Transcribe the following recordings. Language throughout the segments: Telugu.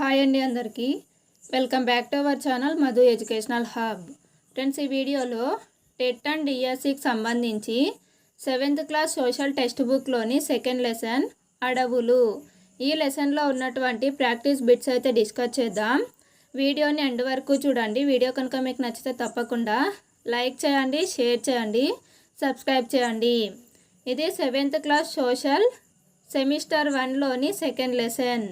హాయ్ అండి అందరికీ. Welcome back to our channel Madhu educational hub. Friends ఈ వీడియోలో టెట్ అండ్ డిఎస్సికి సంబంధించి సెవెంత్ క్లాస్ సోషల్ టెక్స్ట్ బుక్లోని సెకండ్ లెసన్ అడవులు. ఈ లెసన్లో ఉన్నటువంటి ప్రాక్టీస్ బిట్స్ అయితే డిస్కస్ చేద్దాం. వీడియోని ఎండ్ వరకు చూడండి. వీడియో కనుక మీకు నచ్చితే తప్పకుండా లైక్ చేయండి షేర్ చేయండి సబ్స్క్రైబ్ చేయండి. ఇది సెవెంత్ క్లాస్ సోషల్ సెమిస్టర్ వన్లోని సెకండ్ లెసన్.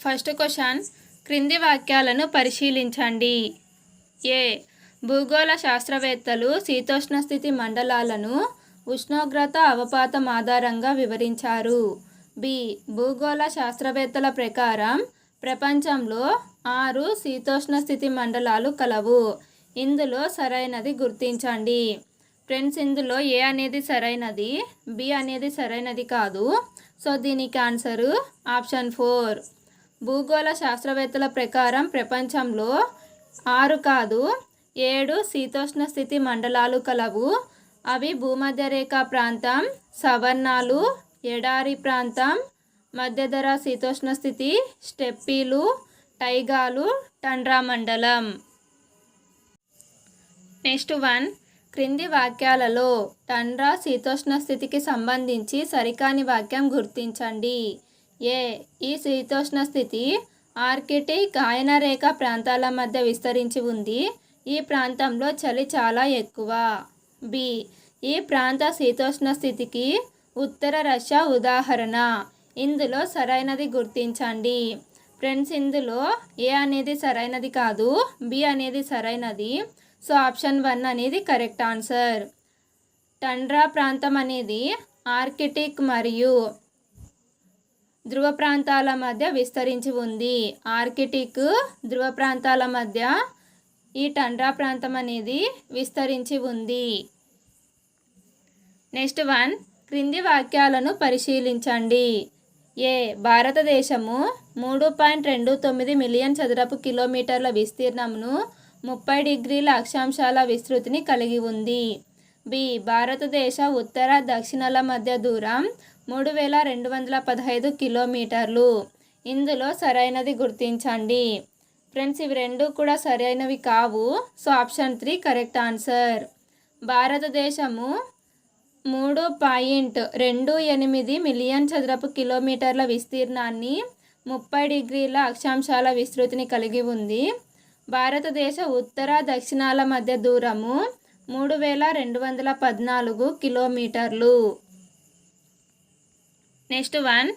ఫస్ట్ క్వశ్చన్ క్రింది వాక్యాలను పరిశీలించండి. ఏ. భూగోళ శాస్త్రవేత్తలు శీతోష్ణ స్థితి మండలాలను ఉష్ణోగ్రత అవపాతం ఆధారంగా వివరించారు. బి. భూగోళ శాస్త్రవేత్తల ప్రకారం ప్రపంచంలో ఆరు శీతోష్ణ స్థితి మండలాలు కలవు. ఇందులో సరైనది గుర్తించండి. ఫ్రెండ్స్ ఇందులో ఏ అనేది సరైనది బి అనేది సరైనది కాదు. సో దీనికి ఆన్సరు ఆప్షన్ ఫోర్. భూగోళ శాస్త్రవేత్తల ప్రకారం ప్రపంచంలో ఆరు కాదు ఏడు శీతోష్ణ స్థితి మండలాలు కలవు. అవి భూమధ్యరేఖ ప్రాంతం సవర్ణాలు ఎడారి ప్రాంతం మధ్యధర శీతోష్ణ స్థితి స్టెప్పీలు టైగాలు టండ్రా మండలం నెక్స్ట్ వన్ క్రింది వాక్యాలలో టండ్రా శీతోష్ణ స్థితికి సంబంధించి సరికాని వాక్యం గుర్తించండి. ఏ ఈ శీతోష్ణ స్థితి ఆర్కిటిక్ ఆయనరేఖ ప్రాంతాల మధ్య విస్తరించి ఉంది. ఈ ప్రాంతంలో చలి చాలా ఎక్కువ. బి ఈ ప్రాంత శీతోష్ణ స్థితికి ఉత్తర రష్యా ఉదాహరణ. ఇందులో సరైనది గుర్తించండి. ఫ్రెండ్స్ ఇందులో ఏ అనేది సరైనది కాదు బి అనేది సరైనది. సో ఆప్షన్ వన్ అనేది కరెక్ట్ ఆన్సర్. టండ్రా ప్రాంతం అనేది ఆర్కిటిక్ మరియు ధ్రువ ప్రాంతాల మధ్య విస్తరించి ఉంది. ఆర్కిటిక్ ధ్రువ ప్రాంతాల మధ్య ఈ టండ్రా ప్రాంతం అనేది విస్తరించి ఉంది. నెక్స్ట్ వన్ క్రింది వాక్యాలను పరిశీలించండి. ఏ భారతదేశము మూడు పాయింట్ రెండు తొమ్మిది మిలియన్ చదరపు కిలోమీటర్ల విస్తీర్ణమును ముప్పై డిగ్రీల అక్షాంశాల విస్తృతిని కలిగి ఉంది. బి భారతదేశ ఉత్తర దక్షిణాల మధ్య దూరం మూడు వేల రెండు వందల పదహైదు కిలోమీటర్లు. ఇందులో సరైనది గుర్తించండి. ఫ్రెండ్స్ ఇవి రెండు కూడా సరైనవి కావు. So option three correct answer. భారతదేశము మూడు పాయింట్ రెండు ఎనిమిది మిలియన్ చదరపు కిలోమీటర్ల విస్తీర్ణాన్ని ముప్పై డిగ్రీల అక్షాంశాల విస్తృతిని కలిగి ఉంది. భారతదేశ ఉత్తర దక్షిణాల మధ్య దూరము మూడు వేల రెండు వందల పద్నాలుగు కిలోమీటర్లు. Next one.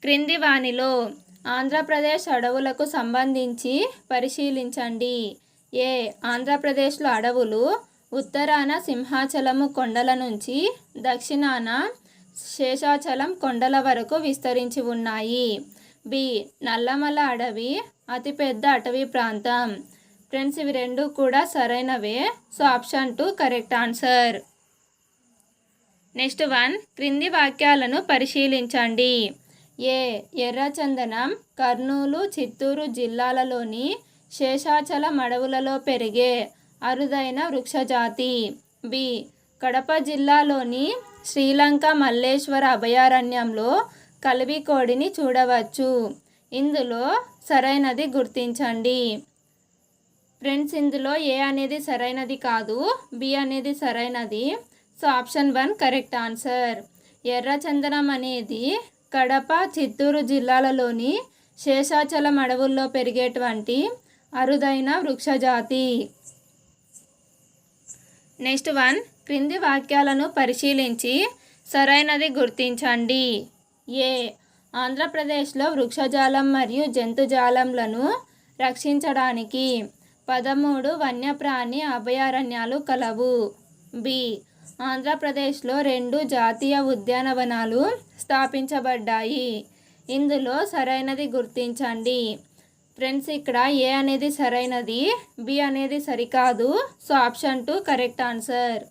క్రింది వానిలో ఆంధ్రప్రదేశ్ అడవులకు సంబంధించి పరిశీలించండి. ఏ. ఆంధ్రప్రదేశ్లో అడవులు ఉత్తరాన సింహాచలము కొండల నుంచి దక్షిణాన శేషాచలం కొండల వరకు విస్తరించి ఉన్నాయి. బి. నల్లమల అడవి అతిపెద్ద అటవీ ప్రాంతం. ఫ్రెండ్స్ ఇవి రెండు కూడా సరైనవే. So option two correct answer. Next one క్రింది వాక్యాలను పరిశీలించండి. ఏ ఎర్రచందనం కర్నూలు చిత్తూరు జిల్లాలలోని శేషాచల మడవులలో పెరిగే అరుదైన వృక్షజాతి. బి కడప జిల్లాలోని శ్రీలంక మల్లేశ్వర అభయారణ్యంలో కలివికోడిని చూడవచ్చు. ఇందులో సరైనది గుర్తించండి. ఫ్రెండ్స్ ఇందులో ఏ అనేది సరైనది కాదు బి అనేది సరైనది. So option one correct answer. ఎర్రచందనం అనేది కడప చిత్తూరు జిల్లాలలోని శేషాచలం అడవుల్లో పెరిగేటువంటి అరుదైన వృక్షజాతి. నెక్స్ట్ వన్ క్రింది వాక్యాలను పరిశీలించి సరైనది గుర్తించండి. ఏ. ఆంధ్రప్రదేశ్లో వృక్షజాలం మరియు జంతుజాలంలను రక్షించడానికి పదమూడు వన్యప్రాణి అభయారణ్యాలు కలవు. బి. ఆంధ్రప్రదేశ్లో రెండు జాతీయ ఉద్యానవనాలు స్థాపించబడ్డాయి. ఇందులో సరైనది గుర్తించండి. ఫ్రెండ్స్ ఇక్కడ ఏ అనేది సరైనది బి అనేది సరికాదు. So option two correct answer.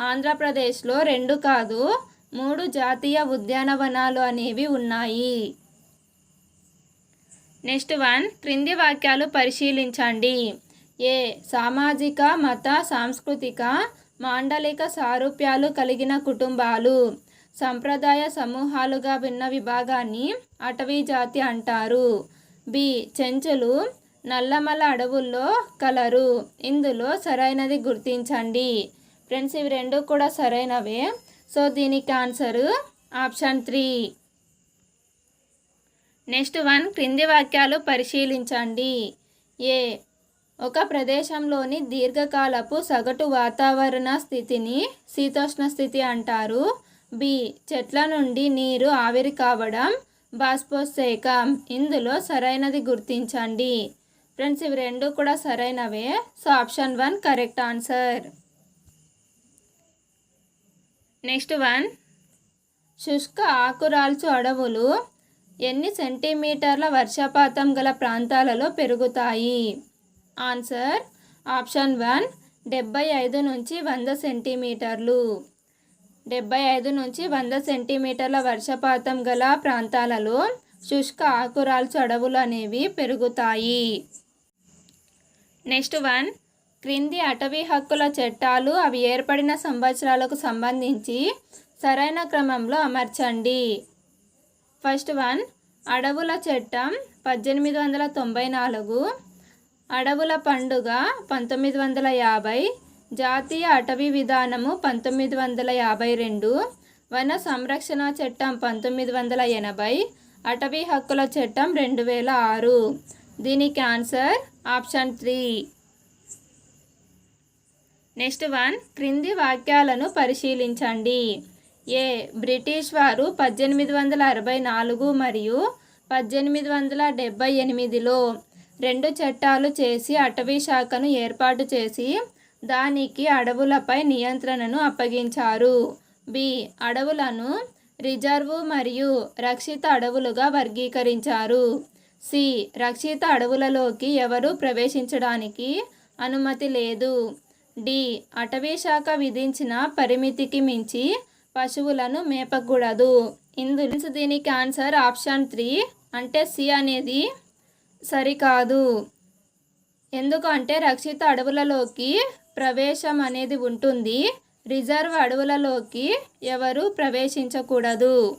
ఆంధ్రప్రదేశ్లో రెండు కాదు మూడు జాతీయ ఉద్యానవనాలు అనేవి ఉన్నాయి. నెక్స్ట్ వన్ క్రింది వాక్యాలు పరిశీలించండి. ఏ సామాజిక మత సాంస్కృతిక మాండలిక సారూప్యాలు కలిగిన కుటుంబాలు. సంప్రదాయ సమూహాలుగా భిన్న విభాగాన్ని అటవీ జాతి అంటారు. బి. చెంచులు నల్లమల అడవుల్లో కలరు. ఇందులో సరైనది గుర్తించండి. ఫ్రెండ్స్ ఇవి రెండు కూడా సరైనవే. సో దీనికి answer option three. Next one క్రింది వాక్యాలు పరిశీలించండి. ఏ. ఒక ప్రదేశంలోని దీర్ఘకాలపు సగటు వాతావరణ స్థితిని శీతోష్ణ స్థితి అంటారు. బి. చెట్ల నుండి నీరు ఆవిరి కావడం బాష్పోత్సేకం. ఇందులో సరైనది గుర్తించండి. ఫ్రెండ్స్ ఇవి రెండు కూడా సరైనవే. So option one correct answer. Next one. శుష్క ఆకురాల్చు అడవులు ఎన్ని సెంటీమీటర్ల వర్షపాతం గల ప్రాంతాలలో పెరుగుతాయి? ఆన్సర్ ఆప్షన్ వన్ డెబ్బై ఐదు నుంచి వంద సెంటీమీటర్లు. డెబ్బై ఐదు నుంచి వంద సెంటీమీటర్ల వర్షపాతం గల ప్రాంతాలలో శుష్క ఆకురాల్చు అడవులు అనేవి పెరుగుతాయి. నెక్స్ట్ వన్ క్రింది అటవీ హక్కుల చట్టాలు అవి ఏర్పడిన సంవత్సరాలకు సంబంధించి సరైన క్రమంలో అమర్చండి. ఫస్ట్ వన్ అడవుల చట్టం పద్దెనిమిది వందల తొంభై నాలుగు అడవుల పండుగ పంతొమ్మిది వందల యాభై జాతీయ అటవీ విధానము పంతొమ్మిది వందల యాభై రెండు వన సంరక్షణ చట్టం పంతొమ్మిది వందల ఎనభై అటవీ హక్కుల చట్టం రెండు వేల ఆరు. దీనికి answer option three. Next one క్రింది వాక్యాలను పరిశీలించండి. ఏ బ్రిటిష్ వారు పద్దెనిమిది వందల అరవై నాలుగు మరియు పద్దెనిమిది వందల డెబ్బై ఎనిమిదిలో రెండు చట్టాలు చేసి అటవీ శాఖను ఏర్పాటు చేసి దానికి అడవులపై నియంత్రణను అప్పగించారు. బి. అడవులను రిజర్వు మరియు రక్షిత అడవులుగా వర్గీకరించారు. సి. రక్షిత అడవులలోకి ఎవరు ప్రవేశించడానికి అనుమతి లేదు. డి. అటవీ శాఖ విధించిన పరిమితికి మించి పశువులను మేపకూడదు. ఇందులో దీనికి ఆన్సర్ ఆప్షన్ త్రీ అంటే సి అనేది సరికాదు. ఎందుకంటే రక్షిత అడవులలోకి ప్రవేశం అనేది ఉంటుంది. రిజర్వ్ అడవులలోకి ఎవరు ప్రవేశించకూడదు.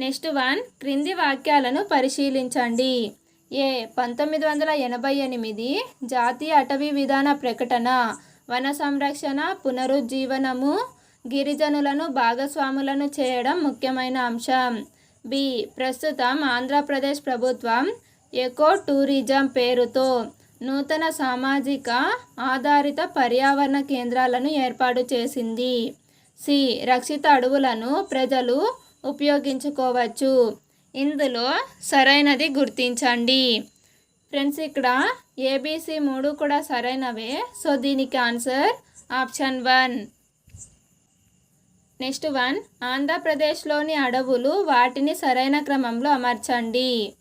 నెక్స్ట్ వన్ క్రింది వాక్యాలను పరిశీలించండి. ఏ పంతొమ్మిది వందల ఎనభై ఎనిమిది జాతీయ అటవీ విధాన ప్రకటన వన సంరక్షణ పునరుజ్జీవనము గిరిజనులను భాగస్వాములను చేయడం ముఖ్యమైన అంశం. బి. ప్రస్తుతం ఆంధ్రప్రదేశ్ ప్రభుత్వం ఎకో టూరిజం పేరుతో నూతన సామాజిక ఆధారిత పర్యావరణ కేంద్రాలను ఏర్పాటు చేసింది. సి. రక్షిత అడవులను ప్రజలు ఉపయోగించుకోవచ్చు. ఇందులో సరైనది గుర్తించండి. ఫ్రెండ్స్ ఇక్కడ ఏబీసీ మూడు కూడా సరైనవే. సో దీనికి answer option one. Next one ఆంధ్రప్రదేశ్లోని అడవులు వాటిని సరైన క్రమంలో అమర్చండి.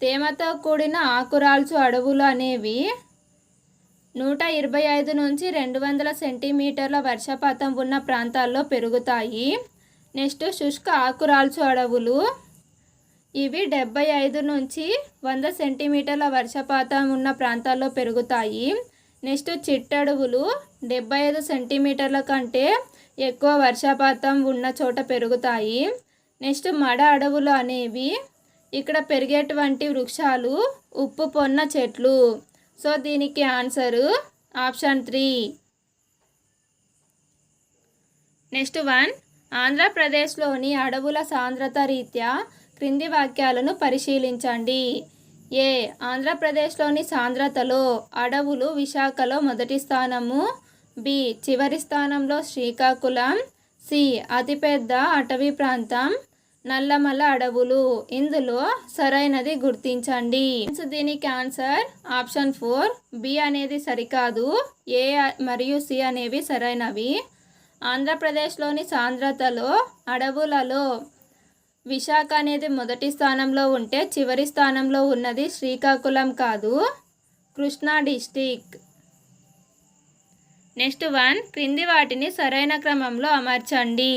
తేమతో కూడిన ఆకురాల్చు అడవులు అనేవి నూట ఇరవై ఐదు నుంచి రెండు వందల సెంటీమీటర్ల వర్షపాతం ఉన్న ప్రాంతాల్లో పెరుగుతాయి. నెక్స్ట్ శుష్క ఆకురాల్చు అడవులు. ఇవి డెబ్బై ఐదు నుంచి వంద సెంటీమీటర్ల వర్షపాతం ఉన్న ప్రాంతాల్లో పెరుగుతాయి. నెక్స్ట్ చిట్టడవులు డెబ్బై ఐదు సెంటీమీటర్ల కంటే ఎక్కువ వర్షపాతం ఉన్న చోట పెరుగుతాయి. నెక్స్ట్ మడ అడవులు అనేవి ఇక్కడ పెరిగేటువంటి వృక్షాలు ఉప్పు పొన్న చెట్లు. సో దీనికి answer option three. Next one ఆంధ్రప్రదేశ్లోని అడవుల సాంద్రత రీత్యా క్రింది వాక్యాలను పరిశీలించండి. ఏ ఆంధ్రప్రదేశ్లోని సాంద్రతలో అడవులు విశాఖలో మొదటి స్థానము బి. చివరి స్థానంలో శ్రీకాకుళం. సి. అతిపెద్ద అటవీ ప్రాంతం. నల్లమల అడవులు. ఇందులో సరైనది గుర్తించండి. దీనికి ఆన్సర్ ఆప్షన్ ఫోర్. బి అనేది సరికాదు. ఏ మరియు సి అనేవి సరైనవి. ఆంధ్రప్రదేశ్లోని సాంద్రతలో అడవులలో విశాఖ అనేది మొదటి స్థానంలో ఉంటే చివరి స్థానంలో ఉన్నది శ్రీకాకుళం కాదు. కృష్ణా డిస్టిక్ నెక్స్ట్ వన్ క్రింది వాటిని సరైన క్రమంలో అమర్చండి.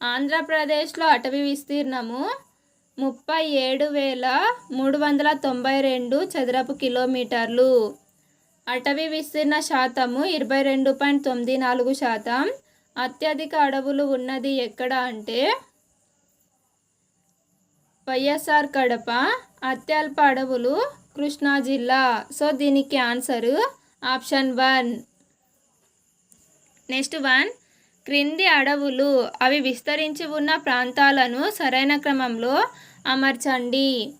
ఆంధ్రప్రదేశ్లో అటవీ విస్తీర్ణము ముప్పై ఏడు వేల మూడు వందల తొంభై రెండు చదరపు కిలోమీటర్లు. అటవీ విస్తీర్ణ శాతము ఇరవై రెండు పాయింట్ తొమ్మిది నాలుగు శాతం. అత్యధిక అడవులు ఉన్నది ఎక్కడ అంటే వైఎస్ఆర్ కడప అత్యల్ప అడవులు కృష్ణా జిల్లా. సో దీనికి answer option one. Next one. క్రింది అడవులు అవి విస్తరించి ఉన్న ప్రాంతాలను సరైన క్రమంలో అమర్చండి.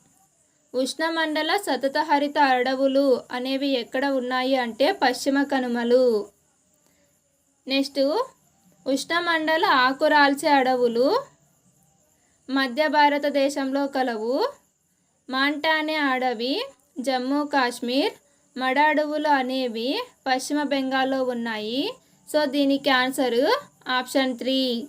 ఉష్ణమండల సతత హరిత అడవులు అనేవి ఎక్కడ ఉన్నాయి అంటే పశ్చిమ కనుమలు. నెక్స్ట్ ఉష్ణమండల ఆకురాల్చే అడవులు మధ్య భారతదేశంలో కలవు మాంటానే అడవి జమ్మూ కాశ్మీర్ మడ అడవులు అనేవి పశ్చిమ బెంగాల్లో ఉన్నాయి. సో దీనికి answer option three.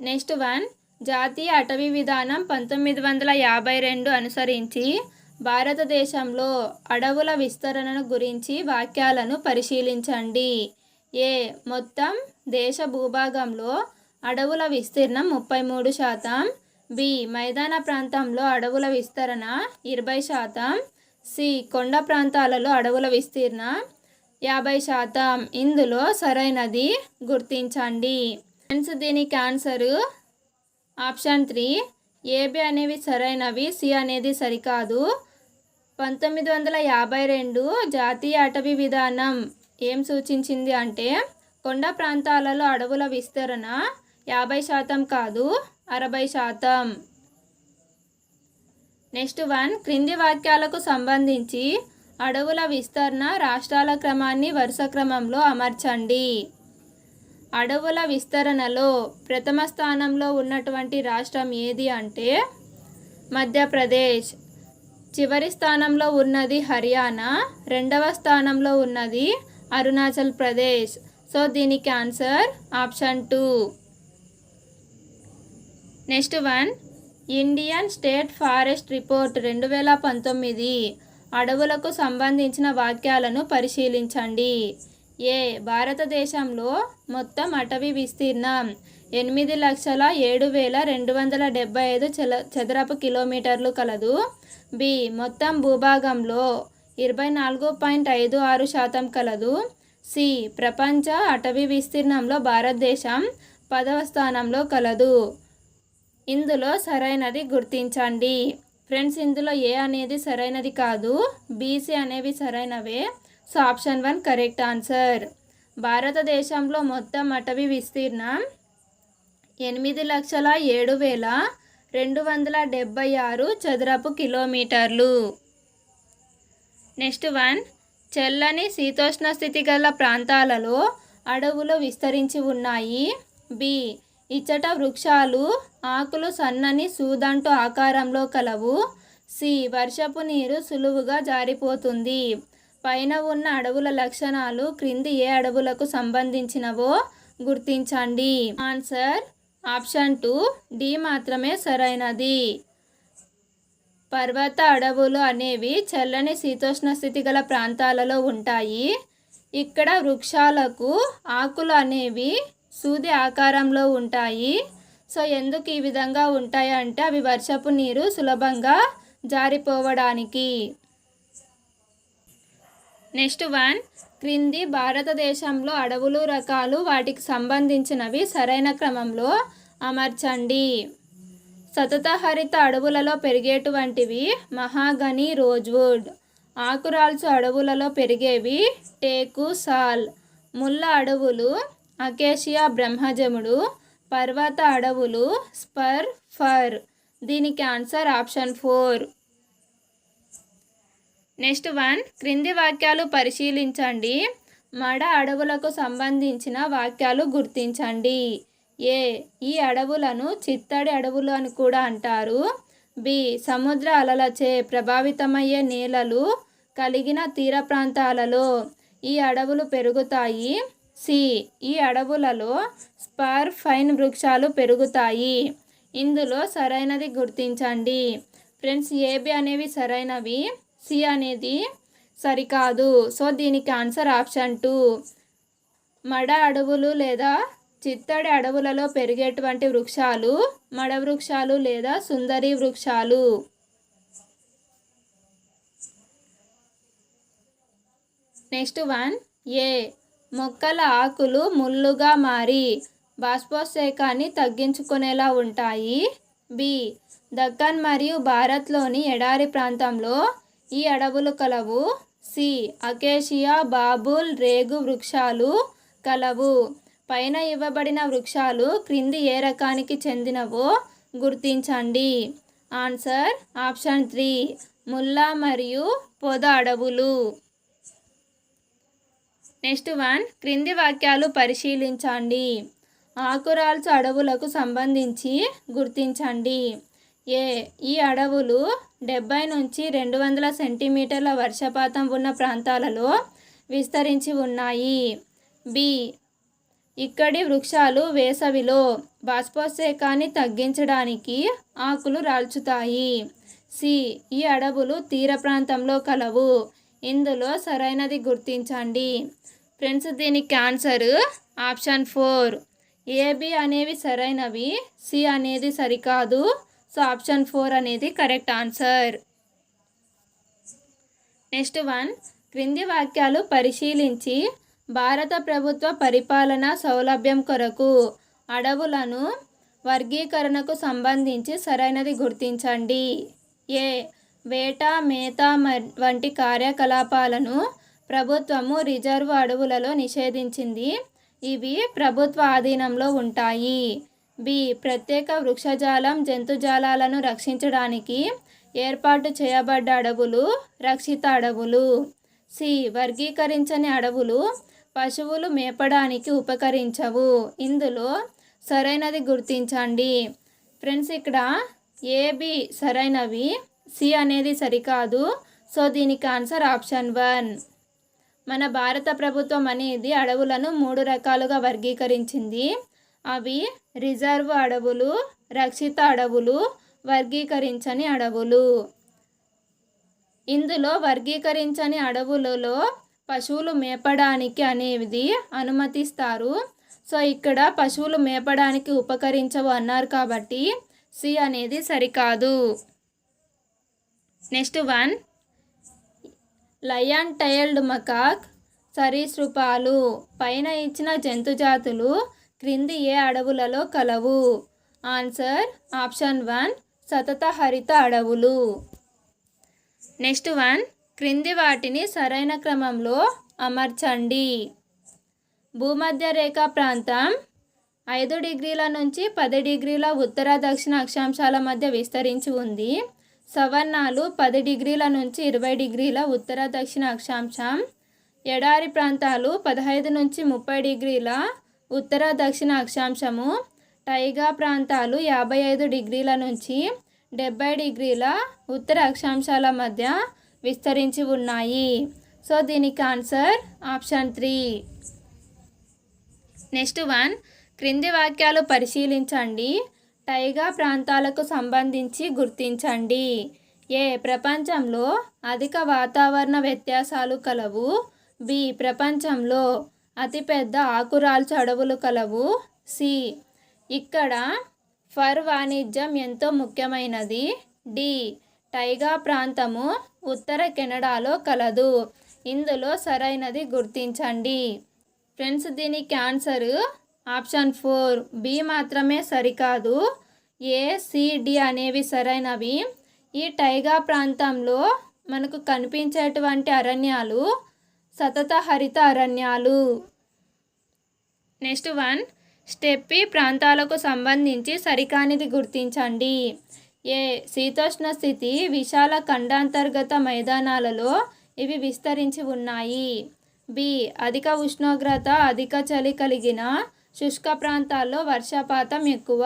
Next one. జాతీయ అటవీ విధానం పంతొమ్మిది వందల యాభై రెండు అనుసరించి భారతదేశంలో అడవుల విస్తరణను గురించి వాక్యాలను పరిశీలించండి. ఏ. మొత్తం దేశ భూభాగంలో అడవుల విస్తీర్ణం ముప్పై మూడు శాతం. బి. మైదాన ప్రాంతంలో అడవుల విస్తరణ ఇరవై శాతం. సి. కొండ ప్రాంతాలలో అడవుల విస్తీర్ణం యాభై శాతం. ఇందులో సరైనది గుర్తించండి. ఫ్రెండ్స్ దీనికి ఆన్సరు ఆప్షన్ త్రీ. ఏబి అనేవి సరైనవి సి అనేది సరికాదు. పంతొమ్మిది వందల యాభై రెండు జాతీయ అటవీ విధానం ఏం సూచించింది అంటే కొండ ప్రాంతాలలో అడవుల విస్తరణ యాభై శాతం కాదు అరవై శాతం. నెక్స్ట్ వన్ క్రింది వాక్యాలకు సంబంధించి అడవుల విస్తరణ రాష్ట్రాల క్రమాన్ని వరుస క్రమంలో అమర్చండి. అడవుల విస్తరణలో ప్రథమ స్థానంలో ఉన్నటువంటి రాష్ట్రం ఏది అంటే మధ్యప్రదేశ్. చివరి స్థానంలో ఉన్నది హర్యానా రెండవ స్థానంలో ఉన్నది అరుణాచల్ ప్రదేశ్. సో దీనికి answer option two. Next one Indian state forest report రెండు వేల పంతొమ్మిది అడవులకు సంబంధించిన వాక్యాలను పరిశీలించండి. ఏ. భారతదేశంలో మొత్తం అటవీ విస్తీర్ణం ఎనిమిది లక్షల ఏడు వేల రెండు వందల డెబ్బై ఐదు చల చదరపు కిలోమీటర్లు కలదు. బి. మొత్తం భూభాగంలో ఇరవై నాలుగు పాయింట్ ఐదు ఆరు శాతం కలదు. సి. ప్రపంచ అటవీ విస్తీర్ణంలో భారతదేశం పదవ స్థానంలో కలదు. ఇందులో సరైనది గుర్తించండి. ఫ్రెండ్స్ ఇందులో ఏ అనేది సరైనది కాదు బీసీ అనేవి సరైనవే. So option one correct answer. భారతదేశంలో మొత్తం అటవీ విస్తీర్ణం ఎనిమిది లక్షల ఏడు వేల రెండు వందల డెబ్బై ఆరు చదరపు కిలోమీటర్లు. నెక్స్ట్ వన్ చల్లని శీతోష్ణ స్థితి గల ప్రాంతాలలో అడవులు విస్తరించి ఉన్నాయి. బి ఇచ్చట వృక్షాలు ఆకులు సన్నని సూదంటు ఆకారంలో కలవు. సి. వర్షపు నీరు సులువుగా జారిపోతుంది. పైన ఉన్న అడవుల లక్షణాలు క్రింది ఏ అడవులకు సంబంధించినవో గుర్తించండి. ఆన్సర్ ఆప్షన్ టూ డి మాత్రమే సరైనది. పర్వత అడవులు అనేవి చల్లని శీతోష్ణ స్థితి గల ప్రాంతాలలో ఉంటాయి. ఇక్కడ వృక్షాలకు ఆకులు అనేవి సూది ఆకారంలో ఉంటాయి. సో ఎందుకు ఈ విధంగా ఉంటాయి అంటే అవి వర్షపు నీరు సులభంగా జారిపోవడానికి. నెక్స్ట్ వన్ క్రింది భారతదేశంలో అడవులు రకాలు వాటికి సంబంధించినవి సరైన క్రమంలో అమర్చండి. సతతహరిత అడవులలో పెరిగేటువంటివి మహాగని రోజ్వుడ్. ఆకురాల్చు అడవులలో పెరిగేవి టేకు సాల్. ముళ్ళ అడవులు అకేషియా బ్రహ్మజముడు పర్వత అడవులు స్పర్ ఫర్. దీనికి answer option four. Next one క్రింది వాక్యాలు పరిశీలించండి. మడ అడవులకు సంబంధించిన వాక్యాలు గుర్తించండి. ఏ ఈ అడవులను చిత్తడి అడవులు అని కూడా అంటారు. బి సముద్ర అలలచే ప్రభావితమయ్యే నేలలు కలిగిన తీర ప్రాంతాలలో ఈ అడవులు పెరుగుతాయి. సి. ఈ అడవులలో స్పార్ ఫైన్ వృక్షాలు పెరుగుతాయి. ఇందులో సరైనది గుర్తించండి. ఫ్రెండ్స్ ఏబి అనేవి సరైనవి సి అనేది సరికాదు. సో దీనికి ఆన్సర్ ఆప్షన్ టూ. మడ అడవులు లేదా చిత్తడి అడవులలో పెరిగేటువంటి వృక్షాలు మడ వృక్షాలు లేదా సుందరి వృక్షాలు. Next one a. మొక్కల ఆకులు ముళ్ళుగా మారి బాష్పోత్సేకాన్ని తగ్గించుకునేలా ఉంటాయి. బి. దక్కన్ మరియు భారత్లోని ఎడారి ప్రాంతంలో ఈ అడవులు కలవు. సి. అకేషియా బాబుల్ రేగు వృక్షాలు కలవు. పైన ఇవ్వబడిన వృక్షాలు క్రింది ఏ రకానికి చెందినవో గుర్తించండి. Answer option three. ముల్లా మరియు పొద అడవులు. నెక్స్ట్ వన్ క్రింది వాక్యాలు పరిశీలించండి. ఆకురాల్చు అడవులకు సంబంధించి గుర్తించండి. ఏ ఈ అడవులు డెబ్బై నుంచి రెండు వందల సెంటీమీటర్ల వర్షపాతం ఉన్న ప్రాంతాలలో విస్తరించి ఉన్నాయి. బి ఇక్కడి వృక్షాలు వేసవిలో బాష్పోత్సేకాన్ని తగ్గించడానికి ఆకులు రాల్చుతాయి. సి ఈ అడవులు తీర ప్రాంతంలో కలవు. ఇందులో సరైనది గుర్తించండి. ఫ్రెండ్స్ దీనికి ఆన్సర్ ఆప్షన్ ఫోర్. ఏబి అనేవి సరైనవి సి అనేది సరికాదు. సో ఆప్షన్ ఫోర్ అనేది కరెక్ట్ ఆన్సర్. Next one. క్రింది వాక్యాలు పరిశీలించి భారత ప్రభుత్వ పరిపాలన సౌలభ్యం కొరకు అడవులను వర్గీకరణకు సంబంధించి సరైనది గుర్తించండి. ఏ వేట మేత మ- వంటి కార్యకలాపాలను ప్రభుత్వము రిజర్వ్ అడవులలో నిషేధించింది. ఇవి ప్రభుత్వ ఆధీనంలో ఉంటాయి. బి. ప్రత్యేక వృక్షజాలం జంతుజాలాలను రక్షించడానికి ఏర్పాటు చేయబడ్డ అడవులు రక్షిత అడవులు. సి. వర్గీకరించని అడవులు పశువులు మేపడానికి ఉపకరించవు. ఇందులో సరైనది గుర్తించండి. ఫ్రెండ్స్ ఇక్కడ ఏబి సరైనవి? సి అనేది సరికాదు. సో దీనికి ఆన్సర్ ఆప్షన్ వన్. మన భారత ప్రభుత్వం అనేది అడవులను మూడు రకాలుగా వర్గీకరించింది. అవి రిజర్వ్ అడవులు రక్షిత అడవులు వర్గీకరించని అడవులు. ఇందులో వర్గీకరించని అడవులలో పశువులు మేపడానికి అనేది అనుమతిస్తారు. సో ఇక్కడ పశువులు మేపడానికి ఉపకరించవు అన్నారు కాబట్టి సి అనేది సరికాదు. Next one. Lion tailed macaque సరీసృపాలు పైన ఇచ్చిన జంతు జాతులు క్రింది ఏ అడవులలో కలవు? ఆన్సర్ ఆప్షన్ వన్ సతత హరిత అడవులు. నెక్స్ట్ వన్ క్రింది వాటిని సరైన క్రమంలో అమర్చండి. భూమధ్య రేఖా ప్రాంతం ఐదు డిగ్రీల నుంచి పది డిగ్రీల ఉత్తర దక్షిణ అక్షాంశాల మధ్య విస్తరించి ఉంది. సవర్ణాలు పది డిగ్రీల నుంచి ఇరవై డిగ్రీల ఉత్తర దక్షిణ అక్షాంశం. ఎడారి ప్రాంతాలు పదహైదు నుంచి ముప్పై డిగ్రీల ఉత్తర దక్షిణ అక్షాంశము. టైగా ప్రాంతాలు యాభై ఐదు డిగ్రీల నుంచి డెబ్బై డిగ్రీల ఉత్తర అక్షాంశాల మధ్య విస్తరించి ఉన్నాయి. సో దీనికి answer option three. Next one క్రింది వాక్యాలు పరిశీలించండి. టైగా ప్రాంతాలకు సంబంధించి గుర్తించండి. ఏ ప్రపంచంలో అధిక వాతావరణ వ్యత్యాసాలు కలవు బి ప్రపంచంలో అతిపెద్ద ఆకురాల్చు అడవులు కలవు సి ఇక్కడ ఫర్ వాణిజ్యం ఎంతో ముఖ్యమైనది డి టైగా ప్రాంతము ఉత్తర కెనడాలో కలదు. ఇందులో సరైనది గుర్తించండి. ఫ్రెండ్స్ దీనికి ఆన్సరు ఆప్షన్ ఫోర్ బి మాత్రమే సరికాదు. ఏ సిడి అనేవి సరైనవి. ఈ టైగా ప్రాంతంలో మనకు కనిపించేటువంటి అరణ్యాలు సతత హరిత అరణ్యాలు. నెక్స్ట్ వన్ స్టెప్పి ప్రాంతాలకు సంబంధించి సరికానిది గుర్తించండి. ఏ శీతోష్ణ స్థితి విశాల ఖండాంతర్గత మైదానాలలో ఇవి విస్తరించి ఉన్నాయి. బి అధిక ఉష్ణోగ్రత అధిక చలి కలిగిన శుష్క ప్రాంతాల్లో వర్షపాతం ఎక్కువ.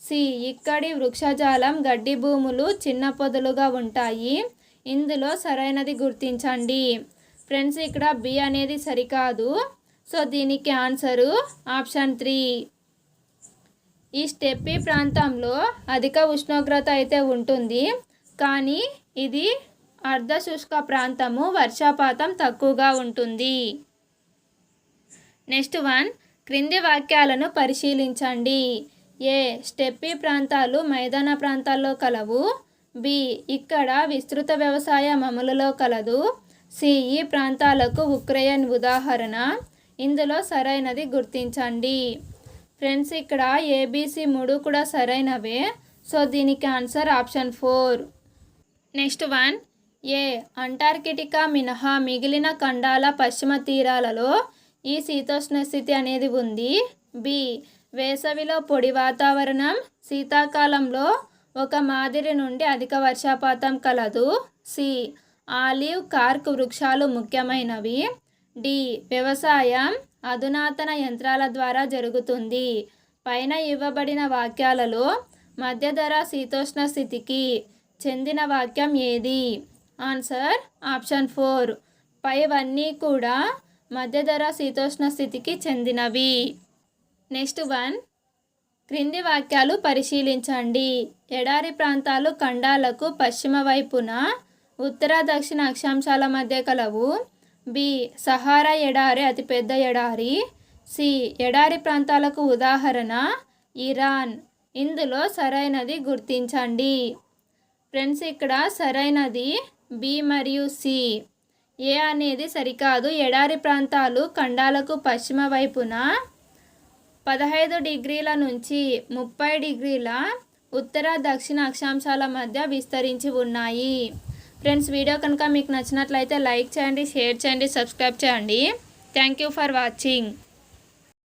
సి. ఇక్కడి వృక్షజాలం గడ్డి భూములు చిన్న పొదలుగా ఉంటాయి. ఇందులో సరైనది గుర్తించండి. ఫ్రెండ్స్ ఇక్కడ బి అనేది సరికాదు. సో దీనికి ఆన్సరు ఆప్షన్ త్రీ. ఈ స్టెప్పి ప్రాంతంలో అధిక ఉష్ణోగ్రత అయితే ఉంటుంది. కానీ ఇది అర్ధ శుష్క ప్రాంతము వర్షపాతం తక్కువగా ఉంటుంది. Next one. క్రింది వాక్యాలను పరిశీలించండి. ఏ స్టెప్పీ ప్రాంతాలు మైదాన ప్రాంతాల్లో కలవు. బి ఇక్కడ విస్తృత వ్యవసాయం అమలులో కలదు. సి ఈ ప్రాంతాలకు ఉక్రెయిన్ ఉదాహరణ. ఇందులో సరైనది గుర్తించండి. ఫ్రెండ్స్ ఇక్కడ ఏబిసి మూడు కూడా సరైనవే. సో దీనికి answer option four. Next one. A Antarctica మినహా మిగిలిన ఖండాల పశ్చిమ తీరాలలో ఈ శీతోష్ణ స్థితి అనేది ఉంది. బి. వేసవిలో పొడి వాతావరణం శీతాకాలంలో ఒక మాదిరి నుండి అధిక వర్షపాతం కలదు. సి. ఆలివ్ కార్క్ వృక్షాలు ముఖ్యమైనవి. డి. వ్యవసాయం అధునాతన యంత్రాల ద్వారా జరుగుతుంది. పైన ఇవ్వబడిన వాక్యాలలో మధ్యధర శీతోష్ణ స్థితికి చెందిన వాక్యం ఏది? Answer option four. పైవన్నీ కూడా మధ్యధర శీతోష్ణ స్థితికి చెందినవి. Next one. క్రింది వాక్యాలు పరిశీలించండి. ఎడారి ప్రాంతాలు ఖండాలకు పశ్చిమ వైపున ఉత్తర దక్షిణ అక్షాంశాల మధ్య కలవు. బి. సహారా ఎడారి అతిపెద్ద ఎడారి. సి. ఎడారి ప్రాంతాలకు ఉదాహరణ ఇరాన్. ఇందులో సరైనది గుర్తించండి. ఫ్రెండ్స్ ఇక్కడ సరైనది బి మరియు సి. ఏ అనేది సరికాదు. ఎడారి ప్రాంతాలు ఖండాలకు పశ్చిమ వైపున పదహైదు డిగ్రీల నుంచి ముప్పై డిగ్రీల ఉత్తర దక్షిణ అక్షాంశాల మధ్య విస్తరించి ఉన్నాయి. ఫ్రెండ్స్ వీడియో కనుక మీకు నచ్చినట్లయితే లైక్ చేయండి షేర్ చేయండి సబ్స్క్రైబ్ చేయండి. Thank you for watching.